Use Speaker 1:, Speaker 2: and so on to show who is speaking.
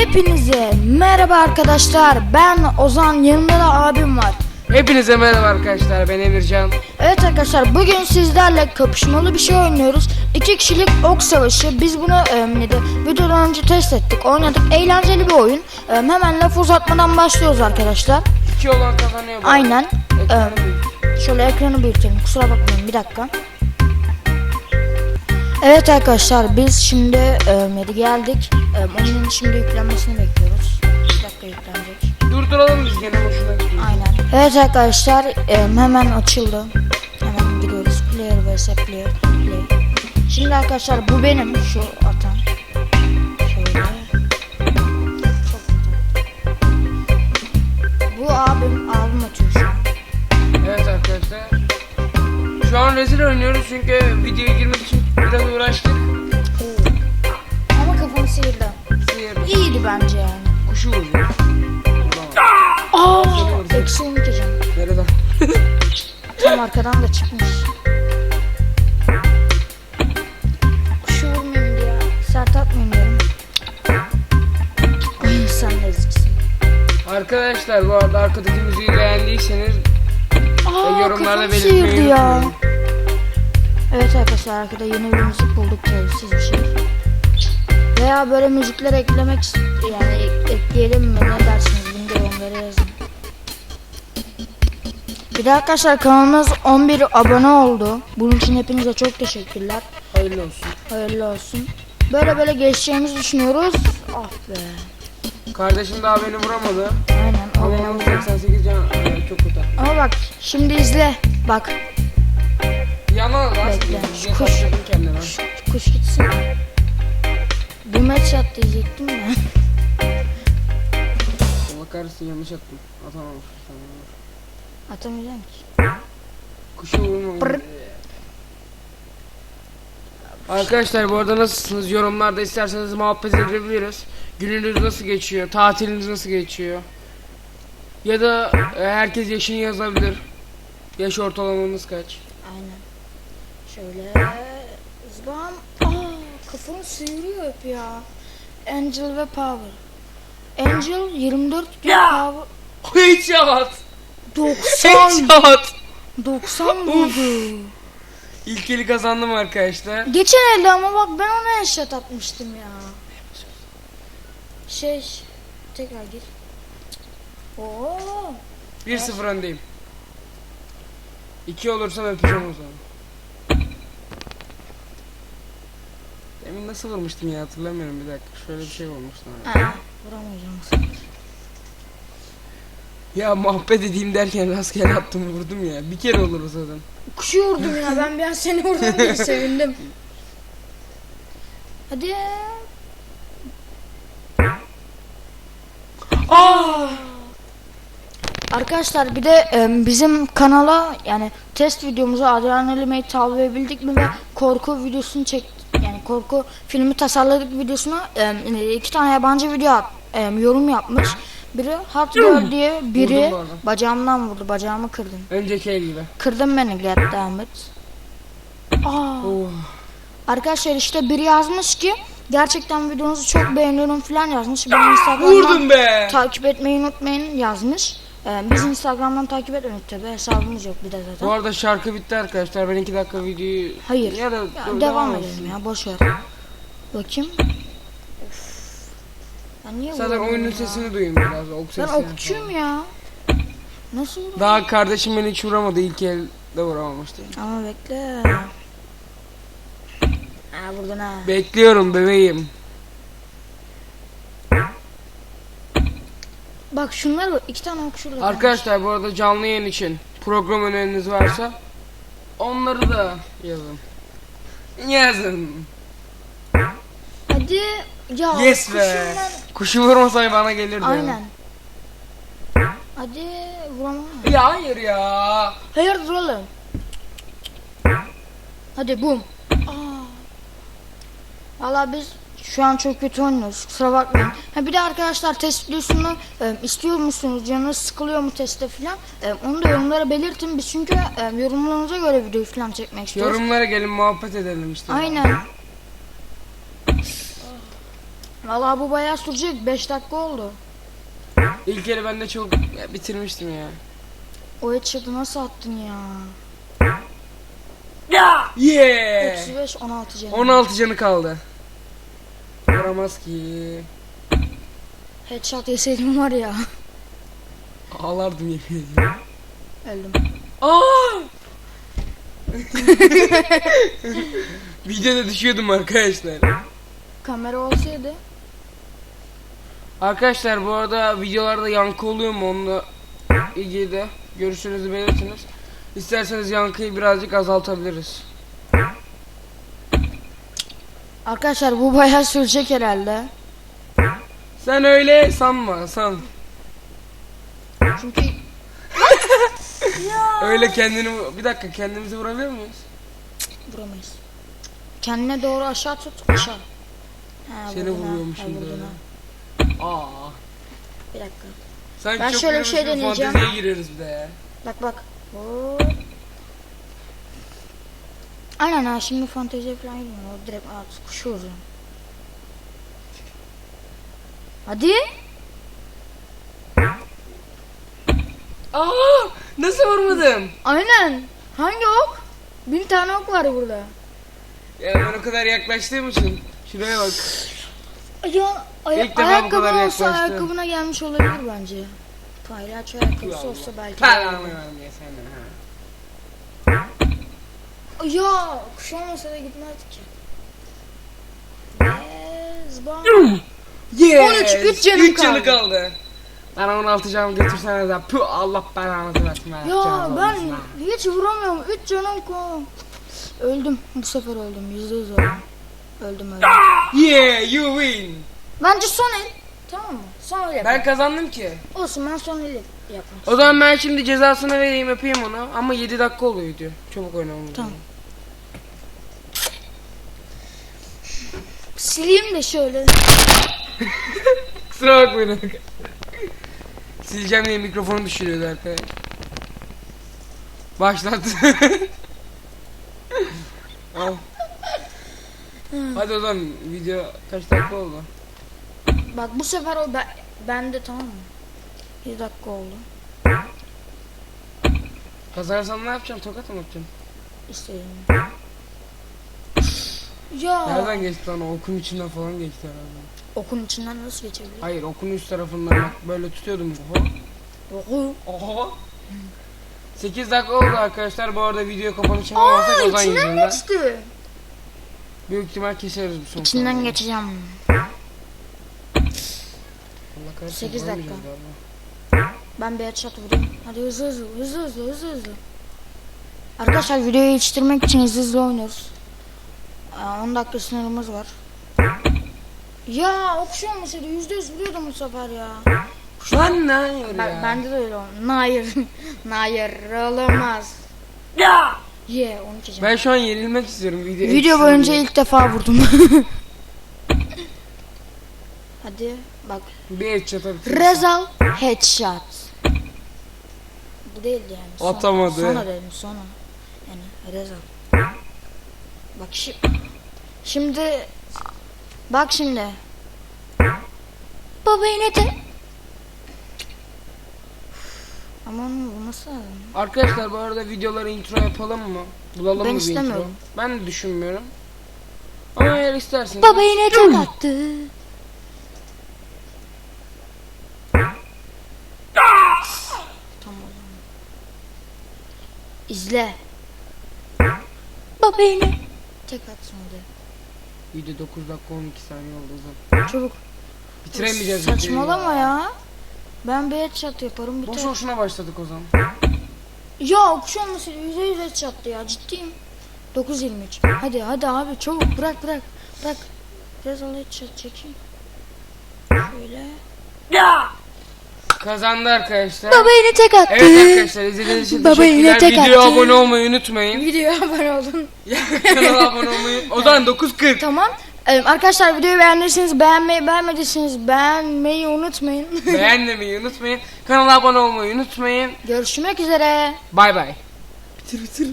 Speaker 1: Hepinize merhaba arkadaşlar. Ben Ozan, yanımda da abim var.
Speaker 2: Hepinize merhaba arkadaşlar ben Emircan.
Speaker 1: Evet arkadaşlar bugün sizlerle kapışmalı bir şey oynuyoruz. İki kişilik ok savaşı. Biz bunu e, ne de videodan önce test ettik, oynadık. Eğlenceli bir oyun. E, hemen laf uzatmadan başlıyoruz arkadaşlar.
Speaker 2: İki olan kazanıyor. bu.
Speaker 1: Aynen.
Speaker 2: Ekranı
Speaker 1: E, şöyle ekranı büyütelim. Kusura bakmayın bir dakika. Evet arkadaşlar biz şimdi e, Medi geldik. E, oyunun şimdi yüklenmesini bekliyoruz. Bir dakika yüklenecek.
Speaker 2: Durduralım biz gene boşuna gidiyor.
Speaker 1: Aynen. Evet arkadaşlar em, hemen açıldı. Hemen giriyoruz. Player vs player play. Şimdi arkadaşlar bu benim şu atan. Şöyle. Bu abim abim atıyor şu an.
Speaker 2: Evet arkadaşlar. Şu an rezil oynuyoruz çünkü videoya girmek için biraz uğraştık.
Speaker 1: Ama kafamı sıyırdı.
Speaker 2: Sıyırdık.
Speaker 1: İyiydi bence yani.
Speaker 2: Kuşu vurdu.
Speaker 1: Aa, eksi 12 can.
Speaker 2: Nereden?
Speaker 1: Tam arkadan da çıkmış. Kuşu vurmayayım diye. Sert atmayayım diyorum. Sen de eziksin.
Speaker 2: Arkadaşlar bu arada arkadaki müziği beğendiyseniz
Speaker 1: Aa,
Speaker 2: yorumlarda belirtmeyi
Speaker 1: sıyırdı ya.
Speaker 2: unutmayın.
Speaker 1: Evet arkadaşlar arkada yeni bir müzik bulduk telsiz bir şey. Veya böyle müzikler eklemek yani ek- ekleyelim mi ne dersiniz bunu da yorumlara yazın. Bir de arkadaşlar kanalımız 11 abone oldu. Bunun için hepinize çok teşekkürler.
Speaker 2: hayırlı olsun.
Speaker 1: Hayırlı olsun. Böyle böyle geçeceğimizi düşünüyoruz. Ah be.
Speaker 2: Kardeşim daha beni vuramadı.
Speaker 1: Aynen.
Speaker 2: Ama
Speaker 1: o
Speaker 2: yalnız
Speaker 1: benim.
Speaker 2: 88 can çok kötü.
Speaker 1: Ama bak şimdi izle. Bak
Speaker 2: Yalan lan.
Speaker 1: Bekle.
Speaker 2: Kuş.
Speaker 1: Kuş.
Speaker 2: kendine.
Speaker 1: kuş, kuş gitsin. Bu match yap diyecektim de.
Speaker 2: Allah kahretsin yanlış attım. Atamamış.
Speaker 1: Atamayacağım ki.
Speaker 2: Kuşu vurmamış.
Speaker 1: Pırr.
Speaker 2: Arkadaşlar bu arada nasılsınız? Yorumlarda isterseniz muhabbet edebiliriz. Gününüz nasıl geçiyor? Tatiliniz nasıl geçiyor? Ya da e, herkes yaşını yazabilir. Yaş ortalamanız kaç?
Speaker 1: Şöyle zbam. Aa kafamı sıyırıyor hep ya. Angel ve Power. Angel 24 diyor Power
Speaker 2: Headshot!
Speaker 1: 90
Speaker 2: Headshot!
Speaker 1: 90 vurdu.
Speaker 2: İlk eli kazandım arkadaşlar.
Speaker 1: Geçen elde ama bak ben ona headshot atmıştım ya. Şey tekrar gir. Oo.
Speaker 2: 1-0 öndeyim. 2 olursam öpeceğim o zaman. Demin nasıl vurmuştum ya hatırlamıyorum bir dakika. Şöyle bir şey olmuştu.
Speaker 1: Aa, vuramayacağım.
Speaker 2: Ya muhabbet edeyim derken rastgele attım vurdum ya. Bir kere olur zaten.
Speaker 1: Kuşu vurdum ya ben bir an seni vurdum diye sevindim. Hadi.
Speaker 2: Aa!
Speaker 1: Arkadaşlar bir de e, bizim kanala yani test videomuzu Adrenalin tavlayabildik mi ve korku videosunu çek yani korku filmi tasarladık videosuna e, iki tane yabancı video at- e, yorum yapmış. Biri Hot Girl diye biri
Speaker 2: Vurdum bu arada.
Speaker 1: bacağımdan vurdu bacağımı kırdın.
Speaker 2: Önceki el gibi.
Speaker 1: Kırdın beni goddammit. Aa.
Speaker 2: Oh.
Speaker 1: Arkadaşlar işte biri yazmış ki gerçekten videonuzu çok beğeniyorum falan yazmış. Ben Instagram'dan
Speaker 2: Vurdum be.
Speaker 1: takip etmeyi unutmayın yazmış. Ee, biz Instagram'dan takip etmedik tabi hesabımız yok bir de zaten.
Speaker 2: Bu arada şarkı bitti arkadaşlar. Ben 2 dakika videoyu...
Speaker 1: Hayır.
Speaker 2: Ya da
Speaker 1: Ya, devam
Speaker 2: olsun.
Speaker 1: edelim ya boş ver. Bakayım. Ben niye
Speaker 2: Zaten oyunun
Speaker 1: ya?
Speaker 2: sesini duyayım biraz. Ok
Speaker 1: Ben
Speaker 2: sesini
Speaker 1: okçuyum
Speaker 2: falan.
Speaker 1: ya. Nasıl vururum?
Speaker 2: Daha kardeşim beni hiç vuramadı. İlk elde vuramamıştı.
Speaker 1: Ama bekle. Ha buradan ha.
Speaker 2: Bekliyorum bebeğim.
Speaker 1: Bak şunlar bak iki tane ok şurada.
Speaker 2: Arkadaşlar bu arada canlı yayın için program öneriniz varsa onları da yazın. Yazın.
Speaker 1: Hadi. Ya
Speaker 2: Yes be. Kuşu vurmasay bana gelirdi.
Speaker 1: Aynen. Hadi vuramam.
Speaker 2: Ya hayır ya.
Speaker 1: Hayır duralım. Hadi bum. Aa. Valla biz şu an çok kötü oynuyoruz. Kusura bakmayın. Ha bir de arkadaşlar test videosunu e, istiyor musunuz? Canınız sıkılıyor mu testte filan? E, onu da yorumlara belirtin. Biz çünkü e, yorumlarınıza göre video filan çekmek istiyoruz.
Speaker 2: Yorumlara gelin muhabbet edelim işte.
Speaker 1: Aynen. Vallahi bu bayağı sürecek. 5 dakika oldu.
Speaker 2: İlk kere ben de çok ya, bitirmiştim ya.
Speaker 1: O headshot'ı nasıl attın ya?
Speaker 2: Yeah!
Speaker 1: 35 16 canım.
Speaker 2: 16 canı kaldı. Vuramaz ki.
Speaker 1: Headshot yeseydim var ya.
Speaker 2: Ağlardım yemin ediyorum.
Speaker 1: Öldüm.
Speaker 2: Aa! Videoda düşüyordum arkadaşlar.
Speaker 1: Kamera olsaydı.
Speaker 2: Arkadaşlar bu arada videolarda yankı oluyor mu onunla ilgili de görüşünüzü belirtiniz. İsterseniz yankıyı birazcık azaltabiliriz.
Speaker 1: Arkadaşlar bu bayağı sürecek herhalde.
Speaker 2: Sen öyle sanma san.
Speaker 1: Çünkü
Speaker 2: Öyle kendini bir dakika kendimizi vurabiliyor muyuz?
Speaker 1: vuramayız. Kendine doğru aşağı tut aşağı. Ha,
Speaker 2: Seni
Speaker 1: vurdun ha, vurdun ha.
Speaker 2: Aa.
Speaker 1: Bir dakika.
Speaker 2: Sanki
Speaker 1: Ben
Speaker 2: çok
Speaker 1: şöyle bir şey deneyeceğim.
Speaker 2: Fanteziye giriyoruz bir de ya.
Speaker 1: Bak bak. Hop. Aynen ha şimdi fanteziye falan. O direkt at kuş vuruyor. Hadi.
Speaker 2: Aa! Nasıl vurmadım?
Speaker 1: Aynen. Hangi ok? Bin tane ok var burada.
Speaker 2: Ya ben o kadar yaklaştığım için. Şuraya bak.
Speaker 1: Ya aya-
Speaker 2: İlk defa bu
Speaker 1: ayakkabı
Speaker 2: kadar
Speaker 1: olsa
Speaker 2: yaklaştı.
Speaker 1: ayakkabına gelmiş olabilir bence. Palyaço ayakkabısı olsa belki.
Speaker 2: Paramı vermeye senden ha.
Speaker 1: Ya kuş olmasa da gitmezdik ki. Yes, bam.
Speaker 2: Yes!
Speaker 1: 13, üç canım
Speaker 2: Üç canı
Speaker 1: kaldı.
Speaker 2: kaldı. Bana 16 canım götürsene de. Puh Allah belanı versin.
Speaker 1: Ya ben hiç vuramıyorum. 3 canım kaldı. Öldüm. Bu sefer öldüm. Yüzde yüz öldüm. Öldüm öldüm.
Speaker 2: Yeah you win.
Speaker 1: Bence son el. Tamam mı? Son el.
Speaker 2: Ben kazandım ki.
Speaker 1: Olsun ben son el yapmak
Speaker 2: O zaman ben şimdi cezasını vereyim yapayım onu. Ama 7 dakika oluyor video. Çabuk oynamam.
Speaker 1: Tamam. Sileyim de şöyle.
Speaker 2: Kusura bakmayın. Sileceğim diye mikrofonu düşürüyordu arkadaş. Başlat. Al. Hadi o zaman video kaç dakika oldu?
Speaker 1: Bak bu sefer o ben, bende tamam mı? 1 dakika oldu.
Speaker 2: Kazanırsan ne yapacaksın? Tokat mı atacaksın?
Speaker 1: İstediğim. Ya
Speaker 2: Nereden geçti lan? Okun içinden falan geçti herhalde.
Speaker 1: okun içinden nasıl geçebilir?
Speaker 2: Hayır okun üst tarafından bak böyle tutuyordum. Oho.
Speaker 1: Oku.
Speaker 2: Oho. 8 dakika oldu arkadaşlar. Bu arada video kapanışı yapamazsak Ozan
Speaker 1: içinden
Speaker 2: yüzünden.
Speaker 1: geçti.
Speaker 2: Büyük ihtimal keseriz bu son
Speaker 1: İçinden geçeceğim.
Speaker 2: Allah kahretsin,
Speaker 1: Sekiz
Speaker 2: vuramayacağız
Speaker 1: dakika.
Speaker 2: galiba.
Speaker 1: Ben bir headshot vurayım. Hadi hızlı hızlı hızlı hızlı hızlı hızlı. Arkadaşlar videoyu yetiştirmek için hızlı hızlı oynuyoruz. Aa, 10 dakika sınırımız var. Ya okşu olmasaydı yüzde yüz vuruyordum bu sefer ya.
Speaker 2: Lan ne hayır
Speaker 1: Ben,
Speaker 2: ya.
Speaker 1: bende de öyle oldu. Hayır. Hayır olamaz. Ya. Ye onu geçeceğim.
Speaker 2: Ben şu an yenilmek istiyorum video.
Speaker 1: Video boyunca ilk defa vurdum. Hadi bak.
Speaker 2: bir headshot atıyorum.
Speaker 1: Rezal headshot. Bu değildi yani. Son-
Speaker 2: Atamadı.
Speaker 1: Sonra dedim sonra. Yani Rezal. Bak şi şimdi bak şimdi. Baba yine de. Aman bu nasıl?
Speaker 2: Arkadaşlar bu arada videolara intro yapalım mı? Bulalım
Speaker 1: Ben
Speaker 2: mı bir intro? Ben de düşünmüyorum. Ama eğer isterseniz.
Speaker 1: Baba yine tek attı. Tamam. İzle. Baba yine tek atsın hadi.
Speaker 2: Video 9 dakika 12 saniye oldu o zaman.
Speaker 1: Çabuk.
Speaker 2: Bitiremeyeceğiz
Speaker 1: Saçmalama ya. Ben bir headshot yaparım
Speaker 2: Boş
Speaker 1: biter.
Speaker 2: boşuna başladık o zaman.
Speaker 1: Ya okuş olmasaydı yüzde yüz headshot'tı ya ciddiyim. 9.23. Hadi hadi abi çabuk bırak bırak. Bırak. Biraz al headshot çekeyim. Şöyle.
Speaker 2: Kazandı arkadaşlar.
Speaker 1: Baba yine tek attı.
Speaker 2: Evet arkadaşlar izlediğiniz için
Speaker 1: Baba yine
Speaker 2: teşekkürler.
Speaker 1: tek
Speaker 2: Videoya
Speaker 1: attı.
Speaker 2: abone olmayı unutmayın.
Speaker 1: Videoya abone olun.
Speaker 2: Kanala abone olmayı O zaman 9.40.
Speaker 1: Tamam. Ee, arkadaşlar videoyu beğendiyseniz beğenmeyi beğenmediyseniz beğenmeyi unutmayın.
Speaker 2: Beğenmeyi unutmayın. Kanala abone olmayı unutmayın.
Speaker 1: Görüşmek üzere.
Speaker 2: Bay bay. Bitir bitir.